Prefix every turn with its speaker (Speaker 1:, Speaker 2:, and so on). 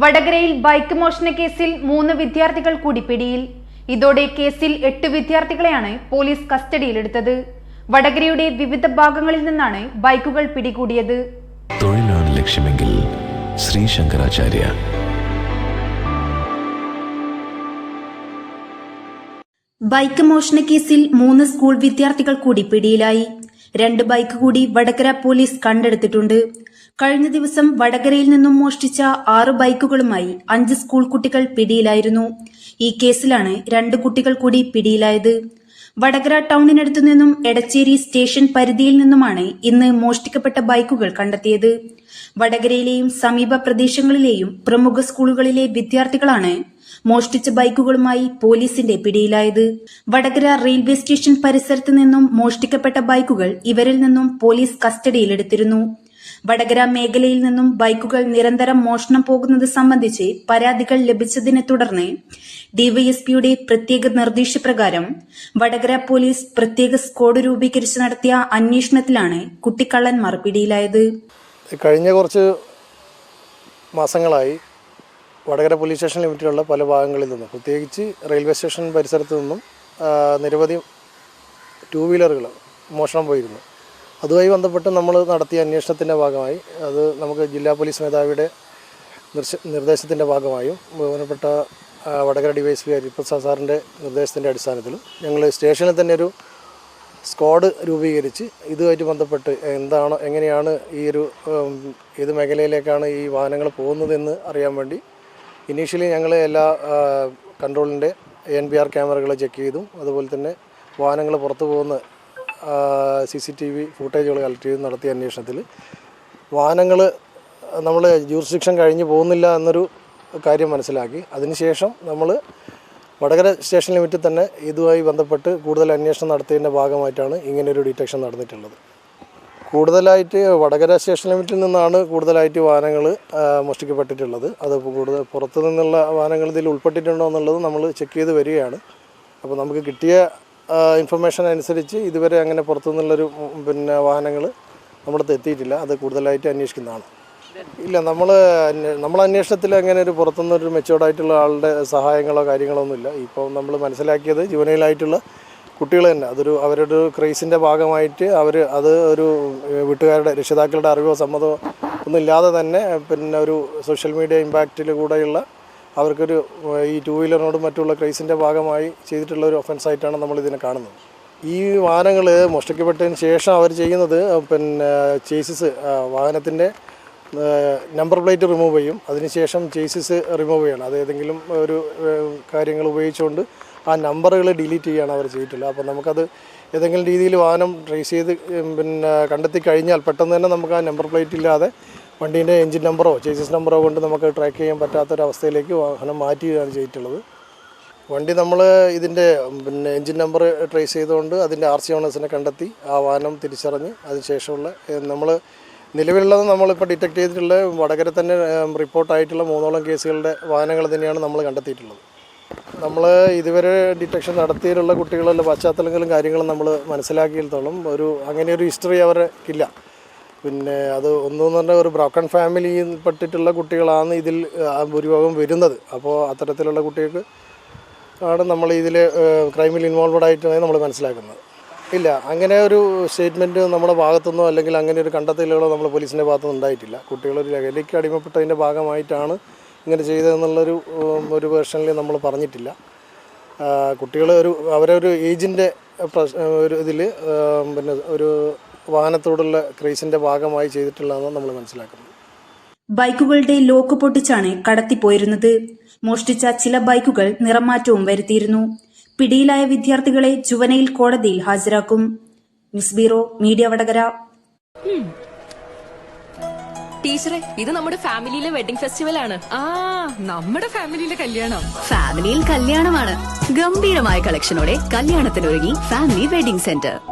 Speaker 1: വടകരയിൽ ബൈക്ക് മോഷണ കേസിൽ മൂന്ന് വിദ്യാർത്ഥികൾ കൂടി പിടിയിൽ. ഇതോടെ കേസിൽ എട്ട് വിദ്യാർത്ഥികളെയാണ് പോലീസ് കസ്റ്റഡിയിലെടുത്തത്. വടകരയുടെ വിവിധ ഭാഗങ്ങളിൽ നിന്നാണ് ബൈക്കുകൾ പിടികൂടിയത്.
Speaker 2: തൊഴിലാണ് ലക്ഷ്യമെങ്കിൽ ശ്രീ ശങ്കരാചാര്യ.
Speaker 3: ബൈക്ക് മോഷണ കേസിൽ മൂന്ന് സ്കൂൾ വിദ്യാർത്ഥികൾ കൂടി പിടിയിലായി. രണ്ട് ബൈക്ക് കൂടി വടകര പോലീസ് കണ്ടെടുത്തിട്ടുണ്ട്. കഴിഞ്ഞ ദിവസം വടകരയിൽ നിന്നും മോഷ്ടിച്ച ആറ് ബൈക്കുകളുമായി അഞ്ച് സ്കൂൾ കുട്ടികൾ പിടിയിലായിരുന്നു. ഈ കേസിലാണ് രണ്ട് കുട്ടികൾ കൂടി പിടിയിലായത്. വടകര ടൌണിനടുത്തു നിന്നും എടച്ചേരി സ്റ്റേഷൻ പരിധിയിൽ നിന്നുമാണ് ഇന്ന് മോഷ്ടിക്കപ്പെട്ട ബൈക്കുകൾ കണ്ടെത്തിയത്. വടകരയിലെയും സമീപ പ്രദേശങ്ങളിലെയും പ്രമുഖ സ്കൂളുകളിലെ വിദ്യാർത്ഥികളാണ് മോഷ്ടിച്ച ബൈക്കുകളുമായി പോലീസിന്റെ പിടിയിലായത്. വടകര റെയിൽവേ സ്റ്റേഷൻ പരിസരത്ത് നിന്നും മോഷ്ടിക്കപ്പെട്ട ബൈക്കുകൾ ഇവരിൽ നിന്നും പോലീസ് കസ്റ്റഡിയിലെടുത്തിരുന്നു. വടകര മേഖലയിൽ നിന്നും ബൈക്കുകൾ നിരന്തരം മോഷണം പോകുന്നത് സംബന്ധിച്ച് പരാതികൾ ലഭിച്ചതിനെ തുടർന്ന് ഡിവൈഎസ്പിയുടെ പ്രത്യേക നിർദ്ദേശപ്രകാരം വടകര പോലീസ് പ്രത്യേക സ്ക്വാഡ് രൂപീകരിച്ച് നടത്തിയ അന്വേഷണത്തിലാണ് കുട്ടിക്കള്ളന്മാർ പിടിയിലായത്.
Speaker 4: കഴിഞ്ഞ കുറച്ച് മാസങ്ങളായി വടകര പോലീസ് സ്റ്റേഷൻ ലിമിറ്റിലുള്ള പല ഭാഗങ്ങളിൽ നിന്നും പ്രത്യേകിച്ച് റെയിൽവേ സ്റ്റേഷൻ പരിസരത്ത് നിന്നും നിരവധി ടൂ വീലറുകൾ മോഷണം പോയിരുന്നു. അതുമായി ബന്ധപ്പെട്ട് നമ്മൾ നടത്തിയ അന്വേഷണത്തിന്റെ ഭാഗമായി അത് നമുക്ക് ജില്ലാ പോലീസ് മേധാവിയുടെ നിർദ്ദേശത്തിന്റെ ഭാഗമായും ബഹുമാനപ്പെട്ട Vadakara D Y Vadakara P Hariprasad സാറിന്റെ നിർദ്ദേശത്തിന്റെ അടിസ്ഥാനത്തിലും ഞങ്ങൾ സ്റ്റേഷനിൽ തന്നെ ഒരു സ്ക്വാഡ് രൂപീകരിച്ച് ഇതുമായിട്ട് ബന്ധപ്പെട്ട് എന്താണ് എങ്ങനെയാണ് ഈ ഒരു ഏത് മേഖലയിലേക്കാണ് ഈ വാഹനങ്ങൾ പോകുന്നതെന്ന് അറിയാൻ വേണ്ടി ഇനീഷ്യലി ഞങ്ങൾ എല്ലാ കൺട്രോളിന്റെ എൻ ബി ആർ ക്യാമറകൾ ചെക്ക് ചെയ്തു അതുപോലെ തന്നെ വാഹനങ്ങൾ പുറത്തു പോകുന്ന സി സി ടി വി ഫുട്ടേജുകൾ കളക്ട് ചെയ്ത് നടത്തിയ അന്വേഷണത്തിൽ വാഹനങ്ങൾ നമ്മൾ ജൂറിസ്ഡിക്ഷൻ കഴിഞ്ഞ് പോകുന്നില്ല എന്നൊരു കാര്യം മനസ്സിലാക്കി. അതിനുശേഷം നമ്മൾ വടകര സ്റ്റേഷൻ ലിമിറ്റിൽ തന്നെ ഇതുമായി ബന്ധപ്പെട്ട് കൂടുതൽ അന്വേഷണം നടത്തിയതിന്റെ ഭാഗമായിട്ടാണ് ഇങ്ങനെയൊരു ഡിറ്റക്ഷൻ നടന്നിട്ടുള്ളത്. കൂടുതലായിട്ട് വടകര സ്റ്റേഷൻ ലിമിറ്റിൽ നിന്നാണ് കൂടുതലായിട്ട് വാഹനങ്ങൾ മോഷ്ടിക്കപ്പെട്ടിട്ടുള്ളത്. അത് കൂടുതൽ പുറത്തു നിന്നുള്ള വാഹനങ്ങൾ ഇതിൽ ഉൾപ്പെട്ടിട്ടുണ്ടോ എന്നുള്ളത് നമ്മൾ ചെക്ക് ചെയ്ത് വരികയാണ്. അപ്പോൾ നമുക്ക് കിട്ടിയ ഇൻഫർമേഷൻ അനുസരിച്ച് ഇതുവരെ അങ്ങനെ പുറത്തു നിന്നുള്ളൊരു പിന്നെ വാഹനങ്ങൾ നമ്മുടെ എത്തിയിട്ടില്ല. അത് കൂടുതലായിട്ട് അന്വേഷിക്കുന്നതാണ്. ഇല്ല നമ്മൾ നമ്മൾ അന്വേഷണത്തിൽ അങ്ങനെ ഒരു പുറത്തുനിന്നൊരു മെച്ചോർഡായിട്ടുള്ള ആളുടെ സഹായങ്ങളോ കാര്യങ്ങളോ ഒന്നുമില്ല. ഇപ്പോൾ നമ്മൾ മനസ്സിലാക്കിയത് ജുവനയിലായിട്ടുള്ള കുട്ടികൾ തന്നെ. അതൊരു അവരുടെ ക്രൈസിന്റെ ഭാഗമായിട്ട് അവർ അത് ഒരു വീട്ടുകാരുടെ രക്ഷിതാക്കളുടെ അറിവോ സമ്മതമോ ഒന്നും ഇല്ലാതെ തന്നെ പിന്നെ ഒരു സോഷ്യൽ മീഡിയ ഇമ്പാക്റ്റിൽ കൂടെയുള്ള അവർക്കൊരു ഈ ടു വീലറിനോടും മറ്റുള്ള ക്രൈസിന്റെ ഭാഗമായി ചെയ്തിട്ടുള്ള ഒരു ഒഫൻസ് ആയിട്ടാണ് നമ്മൾ ഇതിനെ കാണുന്നത്. ഈ വാഹനങ്ങൾ മോഷ്ടിക്കപ്പെട്ടതിന് ശേഷം അവർ ചെയ്യുന്നത് പിന്നെ ചേസിസ് വാഹനത്തിന്റെ നമ്പർ പ്ലേറ്റ് റിമൂവ് ചെയ്യും. അതിനുശേഷം ചേസിസ് റിമൂവ് ചെയ്യണം. അത് ഏതെങ്കിലും ഒരു കാര്യങ്ങൾ ഉപയോഗിച്ചുകൊണ്ട് ആ നമ്പറുകൾ ഡിലീറ്റ് ചെയ്യുകയാണ് അവർ ചെയ്തിട്ടുള്ളത്. അപ്പോൾ നമുക്കത് ഏതെങ്കിലും രീതിയിൽ വാഹനം ട്രേസ് ചെയ്ത് പിന്നെ കണ്ടെത്തി കഴിഞ്ഞാൽ പെട്ടെന്ന് തന്നെ നമുക്ക് ആ നമ്പർ പ്ലേറ്റ് ഇല്ലാതെ വണ്ടീന്റെ എഞ്ചിൻ നമ്പറോ ചേസിസ് നമ്പറോ കൊണ്ട് നമുക്ക് ട്രാക്ക് ചെയ്യാൻ പറ്റാത്തൊരവസ്ഥയിലേക്ക് വാഹനം മാറ്റുകയാണ് ചെയ്തിട്ടുള്ളത്. വണ്ടി നമ്മൾ ഇതിന്റെ പിന്നെ എഞ്ചിൻ നമ്പർ ട്രേസ് ചെയ്തുകൊണ്ട് അതിന്റെ ആർ സി ഓണേഴ്സിനെ കണ്ടെത്തി ആ വാഹനം തിരിച്ചറിഞ്ഞ് അതിനുശേഷമുള്ള നമ്മൾ നിലവിലുള്ളത് നമ്മളിപ്പോൾ ഡിറ്റക്ട് ചെയ്തിട്ടുള്ള വടകര തന്നെ റിപ്പോർട്ടായിട്ടുള്ള മൂന്നോളം കേസുകളുടെ വാഹനങ്ങൾ തന്നെയാണ് നമ്മൾ കണ്ടെത്തിയിട്ടുള്ളത്. നമ്മൾ ഇതുവരെ ഡിറ്റക്ഷൻ നടത്തിയിട്ടുള്ള കുട്ടികളുടെ പശ്ചാത്തലങ്ങളും കാര്യങ്ങളും നമ്മൾ മനസ്സിലാക്കിയിടത്തോളം ഒരു അങ്ങനെ ഒരു ഹിസ്റ്ററി അവർക്കില്ല പിന്നെ അത് ഒന്നെന്ന് പറഞ്ഞാൽ ഒരു ബ്രോക്കൺ ഫാമിലിയിൽ പെട്ടിട്ടുള്ള കുട്ടികളാണ് ഇതിൽ ഭൂരിഭാഗം വരുന്നത്. അപ്പോൾ അത്തരത്തിലുള്ള കുട്ടികൾക്ക് ആണ് നമ്മൾ ഇതിൽ ക്രൈമിൽ ഇൻവോൾവഡ് ആയിട്ടാണ് നമ്മൾ മനസ്സിലാക്കുന്നത്. ഇല്ല അങ്ങനെ ഒരു സ്റ്റേറ്റ്മെന്റ് നമ്മുടെ ഭാഗത്തുനിന്നോ അല്ലെങ്കിൽ അങ്ങനെ ഒരു കണ്ടെത്തലുകളോ നമ്മൾ പോലീസിന്റെ ഭാഗത്തുനിന്ന് ഉണ്ടായിട്ടില്ല. കുട്ടികളൊരു ലഹരിക്ക് അടിമപ്പെട്ടതിന്റെ ഭാഗമായിട്ടാണ് ഇങ്ങനെ ചെയ്തതെന്നുള്ളൊരു ഒരു വേർഷനിൽ നമ്മൾ പറഞ്ഞിട്ടില്ല. കുട്ടികൾ ഒരു അവരൊരു ഏജിന്റെ പ്രശ്ന ഒരു ഇതിൽ പിന്നെ ഒരു വാഹനത്തോടുള്ള ക്രൈസിന്റെ ഭാഗമായി ചെയ്തിട്ടുള്ളതെന്ന് നമ്മൾ മനസ്സിലാക്കുന്നു.
Speaker 3: ബൈക്കുകളുടെ ലോക്ക് പൊട്ടിച്ചാണ് കടത്തിപ്പോയിരുന്നത് മോഷ്ടിച്ച ചില ബൈക്കുകൾ നിറമാറ്റവും വരുത്തിയിരുന്നു. പിടിയിലായ വിദ്യാർത്ഥികളെ ചുവനയിൽ കോടതിയിൽ ഹാജരാക്കും. News bureau media Vadakara.
Speaker 5: ടീച്ചറെ ഇത് നമ്മുടെ ഫാമിലിയിലെ വെഡിംഗ് ഫെസ്റ്റിവൽ ആണ്.
Speaker 6: ആ നമ്മുടെ ഫാമിലിയിലെ കല്യാണം.
Speaker 7: ഫാമിലിയിൽ കല്യാണമാണ്. ഗംഭീരമായ കളക്ഷനോടെ കല്യാണത്തിനൊരുങ്ങി ഫാമിലി വെഡിംഗ് സെന്റർ.